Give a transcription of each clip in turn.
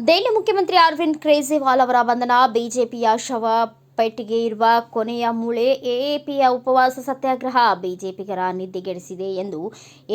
दिल्ली मुख्यमंत्री अरविंद केज्रीवाल बंधन बीजेपी शव ಪೆಟ್ಟಿಗೆ ಇರುವ ಕೊನೆಯ ಮೂಳೆ ಎಎಪಿಯ ಉಪವಾಸ ಸತ್ಯಾಗ್ರಹ ಬಿಜೆಪಿಗರ ನಿದ್ದೆಗೆಡಿಸಿದೆ ಎಂದು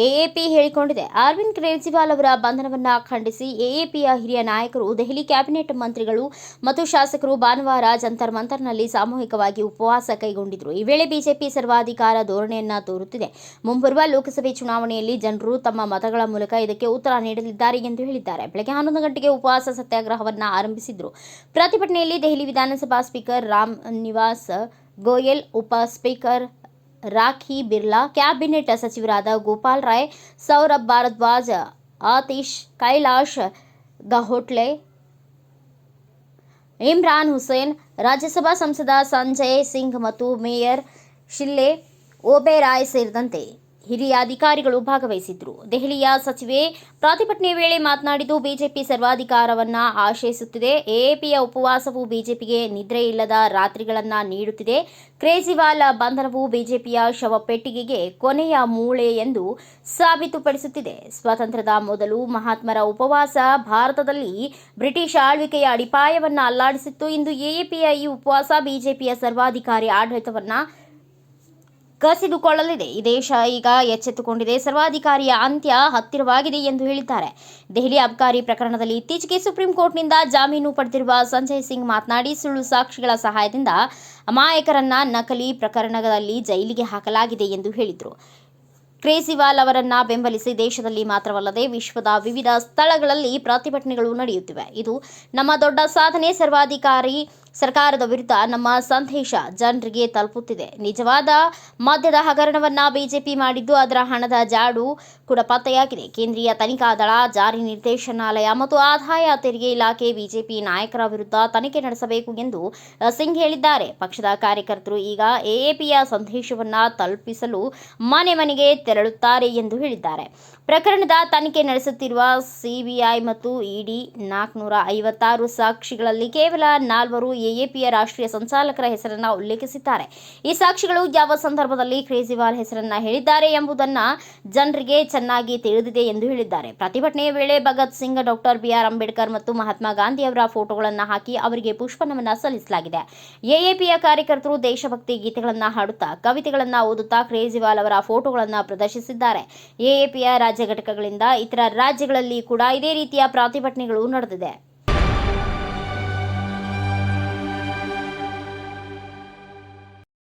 ಎಎಪಿ ಹೇಳಿಕೊಂಡಿದೆ. ಅರವಿಂದ್ ಕೇಜ್ರಿವಾಲ್ ಅವರ ಬಂಧನವನ್ನು ಖಂಡಿಸಿ ಎಎಪಿಯ ಹಿರಿಯ ನಾಯಕರು, ದೆಹಲಿ ಕ್ಯಾಬಿನೆಟ್ ಮಂತ್ರಿಗಳು ಮತ್ತು ಶಾಸಕರು ಭಾನುವಾರ ಜಂತರ್ ಮಂತರ್ನಲ್ಲಿ ಸಾಮೂಹಿಕವಾಗಿ ಉಪವಾಸ ಕೈಗೊಂಡಿದ್ರು. ಈ ವೇಳೆ ಬಿಜೆಪಿ ಸರ್ವಾಧಿಕಾರ ಧೋರಣೆಯನ್ನು ತೋರುತ್ತಿದೆ. ಮುಂಬರುವ ಲೋಕಸಭೆ ಚುನಾವಣೆಯಲ್ಲಿ ಜನರು ತಮ್ಮ ಮತಗಳ ಮೂಲಕ ಇದಕ್ಕೆ ಉತ್ತರ ನೀಡಲಿದ್ದಾರೆ ಎಂದು ಹೇಳಿದ್ದಾರೆ. ಬೆಳಗ್ಗೆ ಹನ್ನೊಂದು ಗಂಟೆಗೆ ಉಪವಾಸ ಸತ್ಯಾಗ್ರಹವನ್ನು ಆರಂಭಿಸಿದ್ರು. ಪ್ರತಿಭಟನೆಯಲ್ಲಿ ದೆಹಲಿ ವಿಧಾನಸಭಾ ಸ್ಪೀಕರ್ ರಾಮ್ ನಿವಾಸ್ ಗೋಯಲ್ ಉಪ ಸ್ಪೀಕರ್ ರಾಖಿ ಬಿರ್ಲಾ ಕ್ಯಾಬಿನೆಟ್ ಸಚಿವರಾದ ಗೋಪಾಲ್ ರಾಯ್ ಸೌರಭ್ ಭಾರದ್ವಾಜ್ ಆತೀಶ್ ಕೈಲಾಶ್ ಗಹೋಟ್ಲೆ ಇಮ್ರಾನ್ ಹುಸೇನ್ ರಾಜ್ಯಸಭಾ ಸಂಸದ ಸಂಜಯ್ ಸಿಂಗ್ ಮತ್ತು ಮೇಯರ್ ಶಿಲ್ಲೆ ಓಬೆರಾಯ್ ಸೇರಿದಂತೆ ಹಿರಿಯ ಅಧಿಕಾರಿಗಳು ಭಾಗವಹಿಸಿದ್ರು. ದೆಹಲಿಯ ಸಚಿವೆ ಪ್ರತಿಭಟನೆ ವೇಳೆ ಮಾತನಾಡಿದ್ದು, ಬಿಜೆಪಿ ಸರ್ವಾಧಿಕಾರವನ್ನ ಆಶಯಿಸುತ್ತಿದೆ ಎಎಪಿಯ ಉಪವಾಸವು ಬಿಜೆಪಿಗೆ ನಿದ್ರೆ ಇಲ್ಲದ ರಾತ್ರಿಗಳನ್ನ ನೀಡುತ್ತಿದೆ. ಕ್ರೇಜಿವಾಲ ಬಂಧನವು ಬಿಜೆಪಿಯ ಶವ ಪೆಟ್ಟಿಗೆಗೆ ಕೊನೆಯ ಮೂಳೆ ಎಂದು ಸಾಬೀತುಪಡಿಸುತ್ತಿದೆ. ಸ್ವಾತಂತ್ರ್ಯದ ಮೊದಲು ಮಹಾತ್ಮರ ಉಪವಾಸ ಭಾರತದಲ್ಲಿ ಬ್ರಿಟಿಷ್ ಆಳ್ವಿಕೆಯ ಅಡಿಪಾಯವನ್ನ ಅಲ್ಲಾಡಿಸಿತ್ತು. ಇಂದು ಎಎಪಿಯ ಈ ಉಪವಾಸ ಬಿಜೆಪಿಯ ಸರ್ವಾಧಿಕಾರಿ ಆಡಳಿತವನ್ನ ಕಸಿದುಕೊಳ್ಳಲಿದೆ. ಈ ದೇಶ ಈಗ ಎಚ್ಚೆತ್ತುಕೊಂಡಿದೆ. ಸರ್ವಾಧಿಕಾರಿಯ ಅಂತ್ಯ ಹತ್ತಿರವಾಗಿದೆ ಎಂದು ಹೇಳಿದ್ದಾರೆ. ದೆಹಲಿ ಅಬ್ಕಾರಿ ಪ್ರಕರಣದಲ್ಲಿ ಇತ್ತೀಚೆಗೆ ಸುಪ್ರೀಂ ಕೋರ್ಟ್ನಿಂದ ಜಾಮೀನು ಪಡೆದಿರುವ ಸಂಜಯ್ ಸಿಂಗ್ ಮಾತನಾಡಿ, ಸುಳ್ಳು ಸಾಕ್ಷಿಗಳ ಸಹಾಯದಿಂದ ಅಮಾಯಕರನ್ನ ನಕಲಿ ಪ್ರಕರಣಗಳಲ್ಲಿ ಜೈಲಿಗೆ ಹಾಕಲಾಗಿದೆ ಎಂದು ಹೇಳಿದರು. ಕ್ರೇಸಿವಾಲ್ ಅವರನ್ನ ಬೆಂಬಲಿಸಿ ದೇಶದಲ್ಲಿ ಮಾತ್ರವಲ್ಲದೆ ವಿಶ್ವದ ವಿವಿಧ ಸ್ಥಳಗಳಲ್ಲಿ ಪ್ರತಿಭಟನೆಗಳು ನಡೆಯುತ್ತಿವೆ. ಇದು ನಮ್ಮ ದೊಡ್ಡ ಸಾಧನೆ. ಸರ್ವಾಧಿಕಾರಿ ಸರ್ಕಾರದ ವಿರುದ್ಧ ನಮ್ಮ ಸಂದೇಶ ಜನರಿಗೆ ತಲುಪುತ್ತಿದೆ. ನಿಜವಾದ ಮದ್ಯದ ಹಗರಣವನ್ನ ಬಿಜೆಪಿ ಮಾಡಿದ್ದು ಅದರ ಹಣದ ಜಾಡು ಕೂಡ ಪತ್ತೆಯಾಗಿದೆ. ಕೇಂದ್ರೀಯ ತನಿಖಾ ದಳ, ಜಾರಿ ನಿರ್ದೇಶನಾಲಯ ಮತ್ತು ಆದಾಯ ತೆರಿಗೆ ಇಲಾಖೆ ಬಿಜೆಪಿ ನಾಯಕರ ವಿರುದ್ಧ ತನಿಖೆ ನಡೆಸಬೇಕು ಎಂದು ಸಿಂಗ್ ಹೇಳಿದ್ದಾರೆ. ಪಕ್ಷದ ಕಾರ್ಯಕರ್ತರು ಈಗ ಎಎಪಿಯ ಸಂದೇಶವನ್ನ ತಲುಪಿಸಲು ಮನೆ ಮನೆಗೆ ತೆರಳುತ್ತಾರೆ ಎಂದು ಹೇಳಿದ್ದಾರೆ. ಪ್ರಕರಣದ ತನಿಖೆ ನಡೆಸುತ್ತಿರುವ ಸಿಬಿಐ ಮತ್ತು ಇಡಿ ನಾಲ್ಕುನೂರ ಐವತ್ತಾರು ಸಾಕ್ಷಿಗಳಲ್ಲಿ ಕೇವಲ ನಾಲ್ವರು ಎಎಪಿಯ ರಾಷ್ಟ್ರೀಯ ಸಂಚಾಲಕರ ಹೆಸರನ್ನ ಉಲ್ಲೇಖಿಸಿದ್ದಾರೆ. ಈ ಸಾಕ್ಷಿಗಳು ಯಾವ ಸಂದರ್ಭದಲ್ಲಿ ಕೇಜ್ರಿವಾಲ್ ಹೆಸರನ್ನ ಹೇಳಿದ್ದಾರೆ ಎಂಬುದನ್ನ ಜನರಿಗೆ ಚೆನ್ನಾಗಿ ತಿಳಿದಿದೆ ಎಂದು ಹೇಳಿದ್ದಾರೆ. ಪ್ರತಿಭಟನೆಯ ವೇಳೆ ಭಗತ್ ಸಿಂಗ್, ಡಾಕ್ಟರ್ ಬಿಆರ್ ಅಂಬೇಡ್ಕರ್ ಮತ್ತು ಮಹಾತ್ಮ ಗಾಂಧಿ ಅವರ ಫೋಟೋಗಳನ್ನು ಹಾಕಿ ಅವರಿಗೆ ಪುಷ್ಪನಮನ ಸಲ್ಲಿಸಲಾಗಿದೆ. ಎಎಪಿಯ ಕಾರ್ಯಕರ್ತರು ದೇಶಭಕ್ತಿ ಗೀತೆಗಳನ್ನ ಹಾಡುತ್ತಾ, ಕವಿತೆಗಳನ್ನ ಓದುತ್ತಾ ಕೇಜ್ರಿವಾಲ್ ಅವರ ಫೋಟೋಗಳನ್ನು ಪ್ರದರ್ಶಿಸಿದ್ದಾರೆ. ಎಎಪಿಯ ರಾಜ್ಯ ಘಟಕಗಳಿಂದ ಇತರ ರಾಜ್ಯಗಳಲ್ಲಿ ಕೂಡ ಇದೇ ರೀತಿಯ ಪ್ರತಿಭಟನೆಗಳು ನಡೆದಿದೆ.